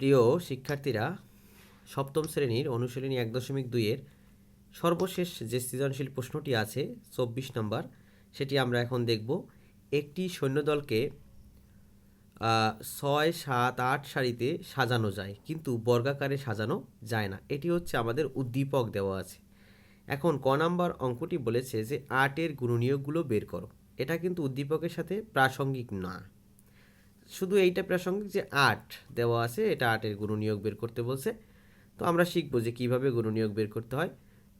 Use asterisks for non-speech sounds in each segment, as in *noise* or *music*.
প্রিয় শিক্ষার্থীরা, সপ্তম শ্রেণির অনুশীলনী এক দশমিক দুইয়ের সর্বশেষ যে সৃজনশীল প্রশ্নটি আছে, চব্বিশ নম্বর, সেটি আমরা এখন দেখব। একটি সৈন্যদলকে ছয়, সাত, আট সারিতে সাজানো যায়, কিন্তু বর্গাকারে সাজানো যায় না। এটি হচ্ছে আমাদের উদ্দীপক দেওয়া আছে। এখন ক নাম্বার অঙ্কটি বলেছে যে আটের গুণনীয়কগুলো বের করো। এটা কিন্তু উদ্দীপকের সাথে প্রাসঙ্গিক না। শুধু এইটা প্রাসঙ্গিক যে আট দেওয়া আছে, এটা আটের গুণনীয়ক বের করতে বলছে। তো আমরা শিখব যে কীভাবে গুণনীয়ক বের করতে হয়।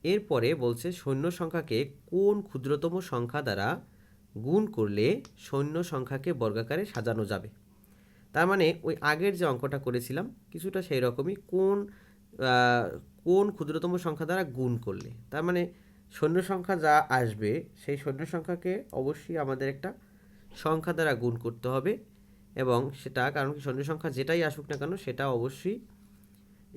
এরপরে বলছে সৈন্য সংখ্যাকে কোন ক্ষুদ্রতম সংখ্যা দ্বারা গুণ করলে সৈন্য সংখ্যাকে বর্গাকারে সাজানো যাবে? তার মানে ওই আগের যে অঙ্কটা করেছিলাম, কিছুটা সেই রকমই কোন কোন ক্ষুদ্রতম সংখ্যা দ্বারা গুণ করলে? তার মানে সৈন্য সংখ্যা যা আসবে, সেই সৈন্য সংখ্যাকে অবশ্যই আমাদের একটা সংখ্যা দ্বারা গুণ করতে হবে। এবং সেটা কারণ কি সৈন্য সংখ্যা যেটাই আসুক না কেন, সেটা অবশ্যই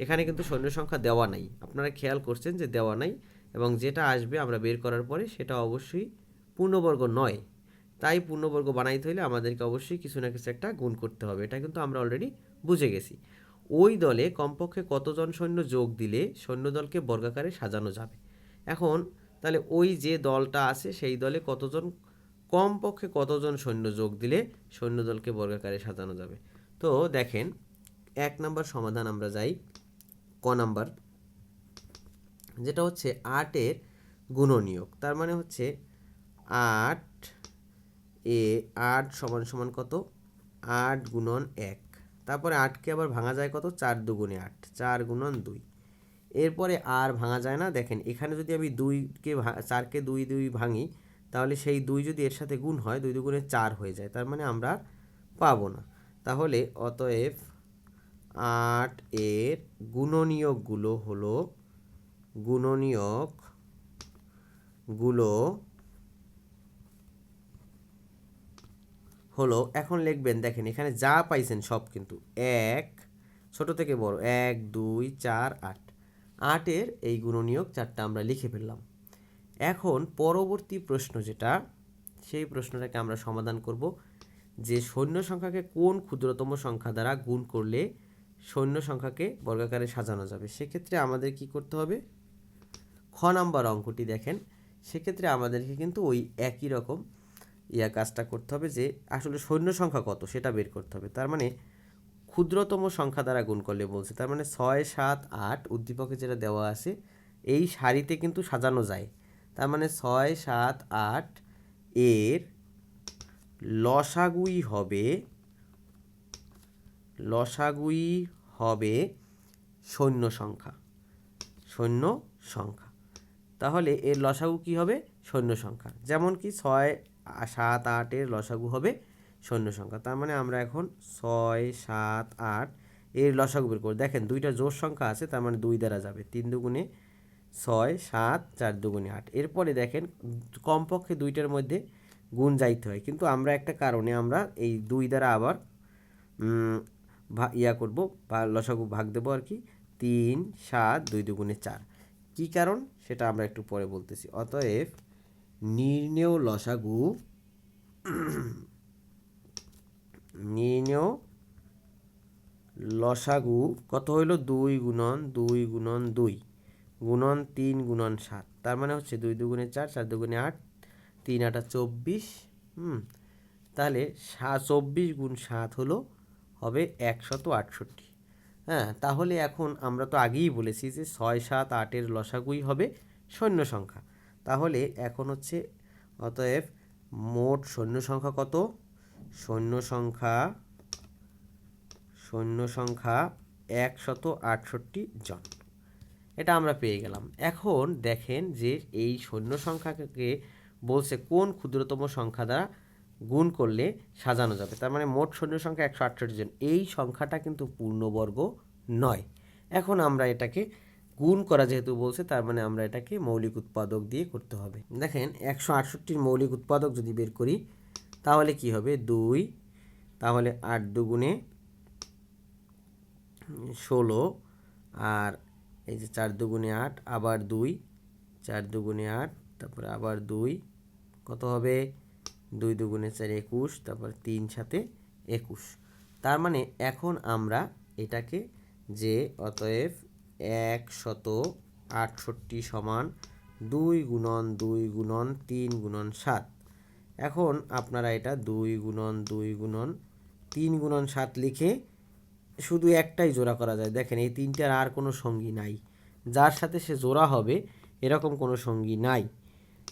এখানে কিন্তু সৈন্য সংখ্যা দেওয়া নাই। আপনারা খেয়াল করছেন যে দেওয়া নাই এবং যেটা আসবে আমরা বের করার পরে সেটা অবশ্যই পূর্ণবর্গ নয়। তাই পূর্ণবর্গ বানাইতে হলে আমাদেরকে অবশ্যই কিছু না কিছু একটা গুণ করতে হবে, এটা কিন্তু আমরা অলরেডি বুঝে গেছি। ওই দলে কমপক্ষে কতজন সৈন্য যোগ দিলে সৈন্যদলকে বর্গাকারে সাজানো যাবে? এখন তাহলে ওই যে দলটা আছে, সেই দলে কতজন কমপক্ষে কতজন সৈন্য যোগ দিলে সৈন্যদলকে বর্গাকারে সাজানো যাবে? তো দেখেন, এক নাম্বার সমাধান আমরা যাই ক নাম্বার, যেটা হচ্ছে আটের গুণনীয়ক। তার মানে হচ্ছে আট এ আট সমান সমান কত? আট গুণন এক। তারপরে আটকে আবার ভাঙা যায় কত? চার দুগুণে আট, চার গুণন দুই। এরপরে আর ভাঙা যায় না। দেখেন, এখানে যদি আমি দুইকে চারকে দুই দুই ভাঙি তাহলে সেই দুই যদি এর সাথে গুণ হয়, দুই দুগুণে চার হয়ে যায়, তার মানে আমরা পাবো না। তাহলে অতএব আট এর গুণনীয়কগুলো হলো গুণনীয়কগুলো হলো, এখন লিখবেন, দেখেন এখানে যা পাইছেন সব কিন্তু, এক, ছোট থেকে বড়, এক, দুই, চার, আট। আটের এই গুণনীয়ক চারটা আমরা লিখে ফেললাম। এখন পরবর্তী প্রশ্ন যেটা, সেই প্রশ্নটাকে আমরা সমাধান করব যে সৈন্য সংখ্যাকে কোন ক্ষুদ্রতম সংখ্যা দ্বারা গুণ করলে সৈন্য সংখ্যাকে বর্গাকারে সাজানো যাবে? সেক্ষেত্রে আমাদের কি করতে হবে? খ নাম্বার অঙ্কটি দেখেন, সেক্ষেত্রে আমাদেরকে কিন্তু ওই একই রকম ইয়া কাজটা করতে হবে যে আসলে সৈন্য সংখ্যা কত সেটা বের করতে হবে। তার মানে ক্ষুদ্রতম সংখ্যা দ্বারা গুণ করলে বলছে, তার মানে ছয়, সাত, আট উদ্দীপকে যেটা দেওয়া আছে, এই সারিতে কিন্তু সাজানো যায়। তার মানে ছয়, সাত, আট এর লসাগুই হবে লসাগুই হবে সৈন্য সংখ্যা সৈন্য সংখ্যা। তাহলে এর লসাগু কি হবে? সৈন্য সংখ্যা। যেমন কি ছয়, সাত আটের লসাগু হবে সৈন্য সংখ্যা। তার মানে আমরা এখন ছয়, সাত, আট এর লসাগু বের করব। দেখেন দুইটা জোর সংখ্যা আছে, তার মানে দুই দ্বারা যাবে। তিন দুগুণে ছয়, সাত, চার দুগুণে আট। এরপরে দেখেন, কমপক্ষে দুইটার মধ্যে গুণ যাইতে হয়। কিন্তু আমরা একটা কারণে আমরা এই দুই দ্বারা আবার ইয়া করব বা লসাগু ভাগ দেবো আর কি। তিন, সাত, দুই দুগুণে চার। কী কারণ? সেটা আমরা একটু পরে বলতেছি। অতএব নির্ণেয় লসাগু নির্ণেয় লসাগু কত হইল? দুই গুণন দুই গুণন দুই। গুণন তিন গুণন সাত। তার মানে হচ্ছে দুই দুগুণে চার চার দুগুণে আট, তিন আটা চব্বিশ, হুম? তাহলে সা চব্বিশ গুণ সাত হলো, হবে একশত আটষট্টি। হ্যাঁ তাহলে এখন আমরা তো আগেই বলেছি যে ছয় সাত আটের লসাগুই হবে সৈন্য সংখ্যা। তাহলে এখন হচ্ছে অতএব মোট সৈন্য সংখ্যা কত? সৈন্য সংখ্যা সৈন্য সংখ্যা একশত আটষট্টি জন। এটা আমরা পেয়ে গেলাম। এখন দেখেন যে এই সৈন্য সংখ্যাকে বলছে কোন ক্ষুদ্রতম সংখ্যা দ্বারা গুণ করলে সাজানো যাবে। তার মানে মোট সৈন্য সংখ্যা একশো আটষট্টি জন। এই সংখ্যাটা কিন্তু পূর্ণবর্গ নয়। এখন আমরা এটাকে গুণ করা যেহেতু বলছে, তার মানে আমরা এটাকে মৌলিক উৎপাদক দিয়ে করতে হবে। দেখেন একশো আটষট্টির মৌলিক উৎপাদক যদি বের করি, তাহলে কি হবে? দুই, তাহলে আট দুগুণে ষোলো, আর এই যে চার দুগুণে আট, আবার দুই, চার দুগুণে আট, তারপরে আবার দুই, কত হবে? দুই দুগুণে চার একুশ, তারপর তিন সাথে একুশ। তার মানে এখন আমরা এটাকে যে অতএব একশত আটষট্টি সমান দুই গুণন দুই গুণন তিন গুণন সাত। এখন আপনারা এটা দুই গুণন দুই গুণন তিন গুণন সাত লিখে শুধু একটাই জোড়া করা যায়। দেখেন, এই তিনটার আর কোনো সঙ্গী নাই। যার সাথে সে জোড়া হবে, এরকম কোনো সঙ্গী নাই।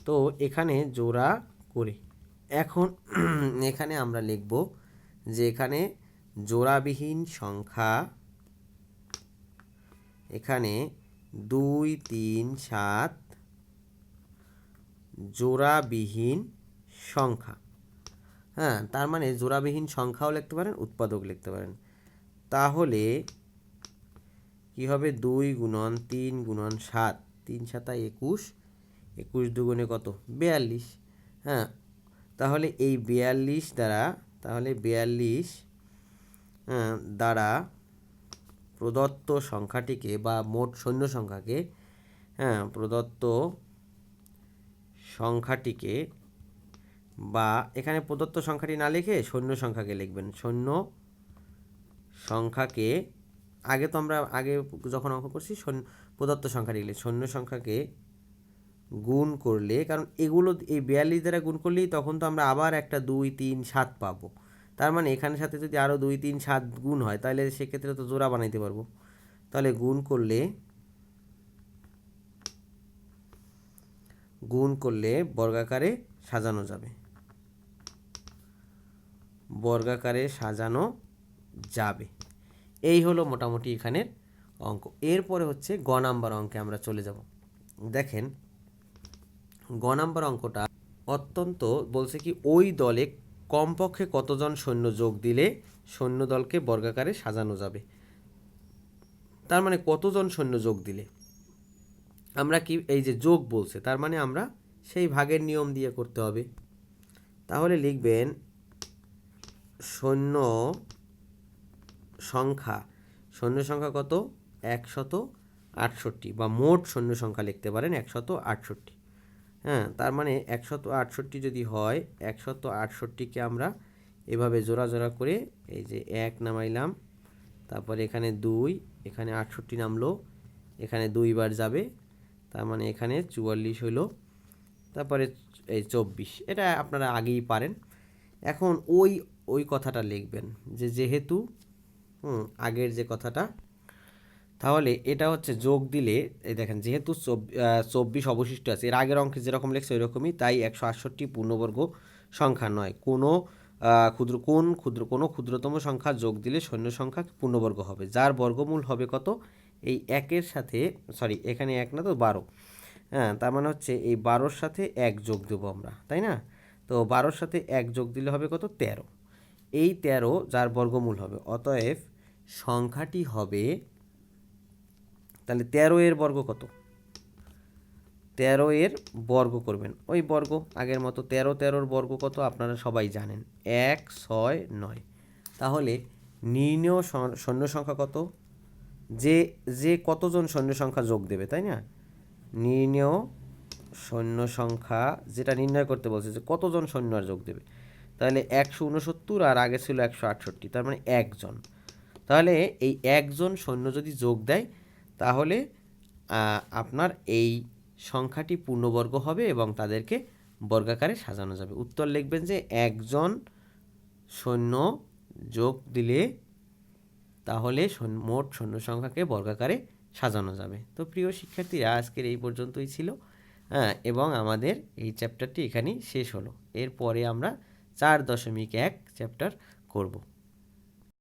তো এখানে জোড়া করে। এখন *clears throat* এখানে আমরা লিখব যে এখানে জোড়াবিহীন সংখ্যা এখানে দুই, তিন, সাত জোড়াবিহীন সংখ্যা। হ্যাঁ তার মানে জোড়াবিহীন সংখ্যাও লিখতে পারেন, উৎপাদক লিখতে পারেন। তাহলে কি হবে দুই গুণন তিন গুণন সাত? তিন সাতা একুশ। একুশ দুগুণে কত? বিয়াল্লিশ। হ্যাঁ তাহলে এই বিয়াল্লিশ দ্বারা তাহলে বিয়াল্লিশ হ্যাঁ, দ্বারা প্রদত্ত সংখ্যাটিকে বা মোট সৈন্য সংখ্যাকে হ্যাঁ প্রদত্ত সংখ্যাটিকে বা এখানে প্রদত্ত সংখ্যাটি না লিখে সৈন্য সংখ্যাকে লিখবেন। সৈন্য সংখ্যাকে, আগে তো আমরা, আগে যখন অঙ্ক করছি প্রদত্ত সংখ্যাটি লিখলে, সৈন্য সংখ্যাকে গুণ করলে, কারণ এগুলো, এই বিয়াল্লিশ দ্বারা গুণ করলেই তখন তো আমরা আবার একটা দুই, তিন, সাত পাবো। তার মানে এখানের সাথে যদি আরও দুই, তিন, সাত গুণ হয়, তাহলে সেক্ষেত্রে তো জোড়া বানাইতে পারব। তাহলে গুণ করলে গুণ করলে বর্গাকারে সাজানো যাবে। বর্গাকারে সাজানো যাবে। এই হলো মোটামুটি এখানের অঙ্ক। এরপরে হচ্ছে গ নাম্বার অঙ্কে আমরা চলে যাব। দেখেন, গ নাম্বার অঙ্কটা অত্যন্ত বলছে কি, ওই দলে কমপক্ষে কতজন সৈন্য যোগ দিলে সৈন্য দলকে বর্গাকারে সাজানো যাবে? তার মানে কতজন সৈন্য যোগ দিলে? আমরা কি এই যে যোগ বলছে, তার মানে আমরা সেই ভাগের নিয়ম দিয়ে করতে হবে। তাহলে লিখবেন, সৈন্য সংখ্যা, সৈন্য সংখ্যা কত? একশত আটষট্টি বা মোট সৈন্য সংখ্যা লিখতে পারেন একশত আটষট্টি। হ্যাঁ তার মানে একশত আটষট্টি যদি হয়, একশত আটষট্টিকে আমরা এভাবে জোড়া জোড়া করে এই যে এক নামাইলাম, তারপরে এখানে দুই, এখানে আটষট্টি নামলো, এখানে দুইবার যাবে, তার মানে এখানে চুয়াল্লিশ হলো তারপরে এই চব্বিশ। এটা আপনারা আগেই পারেন। এখন ওই ওই কথাটা লিখবেন যে যেহেতু হুম, আগের যে কথাটা। তাহলে এটা হচ্ছে যোগ দিলে, এই দেখেন যেহেতু চব্বিশ অবশিষ্ট আছে, এর আগের অঙ্কে যেরকম লেখছে ওইরকমই, তাই একশো আটষট্টি পূর্ণবর্গ সংখ্যা নয়। কোনো ক্ষুদ্র, কোন ক্ষুদ্র, কোনো ক্ষুদ্রতম সংখ্যা যোগ দিলে সৈন্য সংখ্যা পূর্ণবর্গ হবে। যার বর্গমূল হবে কত? এই একের সাথে সরি এখানে এক না তো বারো। হ্যাঁ তার মানে হচ্ছে এই বারোর সাথে এক যোগ দেবো আমরা, তাই না? তো বারোর সাথে এক যোগ দিলে হবে কত? তেরো। এই তেরো যার বর্গমূল হবে, অতএব সংখ্যাটি হবে, তাহলে তেরো এর বর্গ কত? তেরো এর বর্গ করবেন। ওই বর্গ, আগের মতো তেরো, তেরোর বর্গ কত? আপনারা সবাই জানেন। এক, ছয়, নয়। তাহলে নির্ণয় সৈন্য সংখ্যা কত? যে যে কতজন সৈন্য সংখ্যা যোগ দেবে, তাই না? নির্ণয় সৈন্য সংখ্যা যেটা নির্ণয় করতে বলছে যে কতজন সৈন্য আর যোগ দেবে? তাহলে একশো উনসত্তর আর আগে ছিল একশো আটষট্টি, তার মানে একজন। তাহলে এই একজন সৈন্য যদি যোগ দেয়, তাহলে আপনার এই সংখ্যাটি পূর্ণবর্গ হবে এবং তাদেরকে বর্গাকারে সাজানো যাবে। উত্তর লিখবেন যে একজন সৈন্য যোগ দিলে তাহলে মোট সৈন্য সংখ্যাকে বর্গাকারে সাজানো যাবে। তো প্রিয় শিক্ষার্থীরা, আজকের এই পর্যন্তই ছিল। হ্যাঁ এবং আমাদের এই চ্যাপ্টারটি এখানেই শেষ হলো। এরপরে আমরা চার দশমিক এক চ্যাপ্টার করব।